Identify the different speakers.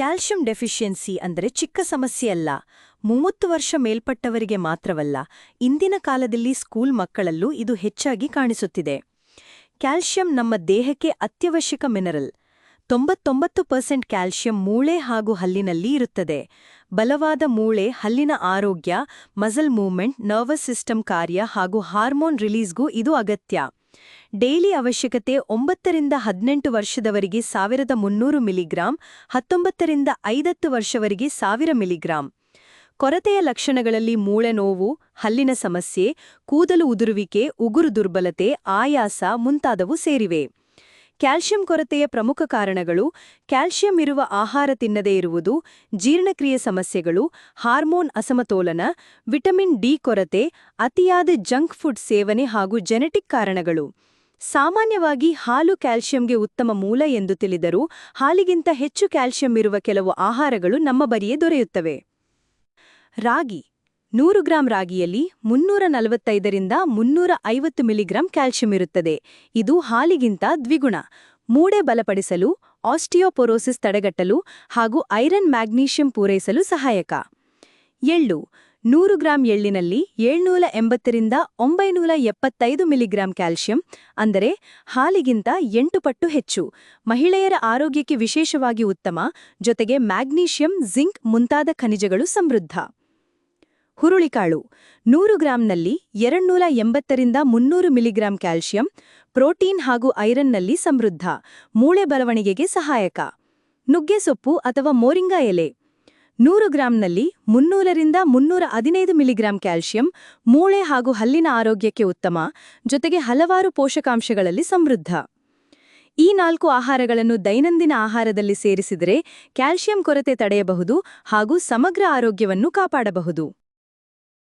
Speaker 1: Calcium deficiency ಅಂದರೆ ಚಿಕ್ಕ ಸಮಸ್ಯೆಯಲ್ಲ ಮೂವತ್ತು ವರ್ಷ ಮೇಲ್ಪಟ್ಟವರಿಗೆ ಮಾತ್ರವಲ್ಲ, ಇಂದಿನ ಕಾಲದಲ್ಲಿ ಸ್ಕೂಲ್ ಮಕ್ಕಳಲ್ಲೂ ಇದು ಹೆಚ್ಚಾಗಿ ಕಾಣಿಸುತ್ತಿದೆ. ಕ್ಯಾಲ್ಶಿಯಂ ನಮ್ಮ ದೇಹಕ್ಕೆ ಅತ್ಯವಶ್ಯಕ ಮಿನರಲ್. ತೊಂಬತ್ತೊಂಬತ್ತು ಪರ್ಸೆಂಟ್ ಕ್ಯಾಲ್ಶಿಯಂ ಮೂಳೆ ಹಾಗೂ ಹಲ್ಲಿನಲ್ಲಿ ಇರುತ್ತದೆ. ಬಲವಾದ ಮೂಳೆ, ಹಲ್ಲಿನ ಆರೋಗ್ಯ, ಮಸಲ್ ಮೂವ್ಮೆಂಟ್, ನರ್ವಸ್ ಸಿಸ್ಟಮ್ ಕಾರ್ಯ ಹಾಗೂ ಹಾರ್ಮೋನ್ ರಿಲೀಸ್ಗೂ ಇದು ಅಗತ್ಯ. ಡೈಲಿ ಅವಶ್ಯಕತೆ ಒಂಬತ್ತರಿಂದ ಹದಿನೆಂಟು ವರ್ಷದವರಿಗೆ ಸಾವಿರದ ಮುನ್ನೂರು ಮಿಲಿಗ್ರಾಂ, ಹತ್ತೊಂಬತ್ತರಿಂದ ಐದತ್ತು ವರ್ಷವರೆಗೆ ಸಾವಿರ ಮಿಲಿಗ್ರಾಂ. ಕೊರತೆಯ ಲಕ್ಷಣಗಳಲ್ಲಿ ಮೂಳೆ ನೋವು, ಹಲ್ಲಿನ ಸಮಸ್ಯೆ, ಕೂದಲು ಉದುರುವಿಕೆ, ಉಗುರು ದುರ್ಬಲತೆ, ಆಯಾಸ ಮುಂತಾದವು ಸೇರಿವೆ. ಕ್ಯಾಲ್ಶಿಯಂ ಕೊರತೆಯ ಪ್ರಮುಖ ಕಾರಣಗಳು ಕ್ಯಾಲ್ಸಿಯಂ ಇರುವ ಆಹಾರ ತಿನ್ನದೇ ಇರುವುದು, ಜೀರ್ಣಕ್ರಿಯೆ ಸಮಸ್ಯೆಗಳು, ಹಾರ್ಮೋನ್ ಅಸಮತೋಲನ, ವಿಟಮಿನ್ ಡಿ ಕೊರತೆ, ಅತಿಯಾದ ಜಂಕ್ ಫುಡ್ ಸೇವನೆ ಹಾಗೂ ಜೆನೆಟಿಕ್ ಕಾರಣಗಳು. ಸಾಮಾನ್ಯವಾಗಿ ಹಾಲು ಕ್ಯಾಲ್ಸಿಯಂಗೆ ಉತ್ತಮ ಮೂಲ ಎಂದು ತಿಳಿದರೂ ಹಾಲಿಗಿಂತ ಹೆಚ್ಚು ಕ್ಯಾಲ್ಸಿಯಂ ಇರುವ ಕೆಲವು ಆಹಾರಗಳು ನಮ್ಮ ಬರಿಯೇ ದೊರೆಯುತ್ತವೆ. ರಾಗಿ ನೂರು ಗ್ರಾಂ ರಾಗಿಯಲ್ಲಿ ಮುನ್ನೂರ ನಲವತ್ತೈದರಿಂದ ಮುನ್ನೂರ ಐವತ್ತು ಮಿಲಿಗ್ರಾಂ ಕ್ಯಾಲ್ಶಿಯಂ ಇರುತ್ತದೆ. ಇದು ಹಾಲಿಗಿಂತ ದ್ವಿಗುಣ. ಮೂಡೆ ಬಲಪಡಿಸಲು, ಆಸ್ಟಿಯೋಪೊರೋಸಿಸ್ ತಡೆಗಟ್ಟಲು ಹಾಗೂ ಐರನ್ ಮ್ಯಾಗ್ನೀಷಿಯಂ ಪೂರೈಸಲು ಸಹಾಯಕ. ಎಳ್ಳು. ನೂರು ಗ್ರಾಂ ಎಳ್ಳಿನಲ್ಲಿ ಏಳ್ನೂರ ಎಂಬತ್ತರಿಂದ ಒಂಬೈನೂರ ಎಪ್ಪತ್ತೈದು ಮಿಲಿಗ್ರಾಂ ಕ್ಯಾಲ್ಶಿಯಂ ಅಂದರೆ ಹಾಲಿಗಿಂತ ಎಂಟು ಪಟ್ಟು ಹೆಚ್ಚು. ಮಹಿಳೆಯರ ಆರೋಗ್ಯಕ್ಕೆ ವಿಶೇಷವಾಗಿ ಉತ್ತಮ, ಜೊತೆಗೆ ಮ್ಯಾಗ್ನೀಷಿಯಂ, ಜಿಂಕ್ ಮುಂತಾದ ಖನಿಜಗಳು ಸಮೃದ್ಧ. ಹುರುಳಿಕಾಳು. ನೂರು ಗ್ರಾಂನಲ್ಲಿ ಎರಡ್ನೂರ ಎಂಬತ್ತರಿಂದ ಮುನ್ನೂರು ಮಿಲಿಗ್ರಾಂ ಕ್ಯಾಲ್ಶಿಯಂ, ಪ್ರೋಟೀನ್ ಹಾಗೂ ಐರನ್ನಲ್ಲಿ ಸಮೃದ್ಧ, ಮೂಳೆ ಬಲವಣಿಗೆಗೆ ಸಹಾಯಕ. ನುಗ್ಗೆಸೊಪ್ಪು ಅಥವಾ ಮೋರಿಂಗಾ ಎಲೆ. ನೂರು ಗ್ರಾಂನಲ್ಲಿ ಮುನ್ನೂರರಿಂದ ಮುನ್ನೂರ ಹದಿನೈದು ಮಿಲಿಗ್ರಾಂ ಕ್ಯಾಲ್ಶಿಯಂ, ಮೂಳೆ ಹಾಗೂ ಹಲ್ಲಿನ ಆರೋಗ್ಯಕ್ಕೆ ಉತ್ತಮ, ಜೊತೆಗೆ ಹಲವಾರು ಪೋಷಕಾಂಶಗಳಲ್ಲಿ ಸಮೃದ್ಧ. ಈ ನಾಲ್ಕು ಆಹಾರಗಳನ್ನು ದೈನಂದಿನ ಆಹಾರದಲ್ಲಿ ಸೇರಿಸಿದರೆ ಕ್ಯಾಲ್ಶಿಯಂ ಕೊರತೆ ತಡೆಯಬಹುದು ಹಾಗೂ ಸಮಗ್ರ ಆರೋಗ್ಯವನ್ನು ಕಾಪಾಡಬಹುದು.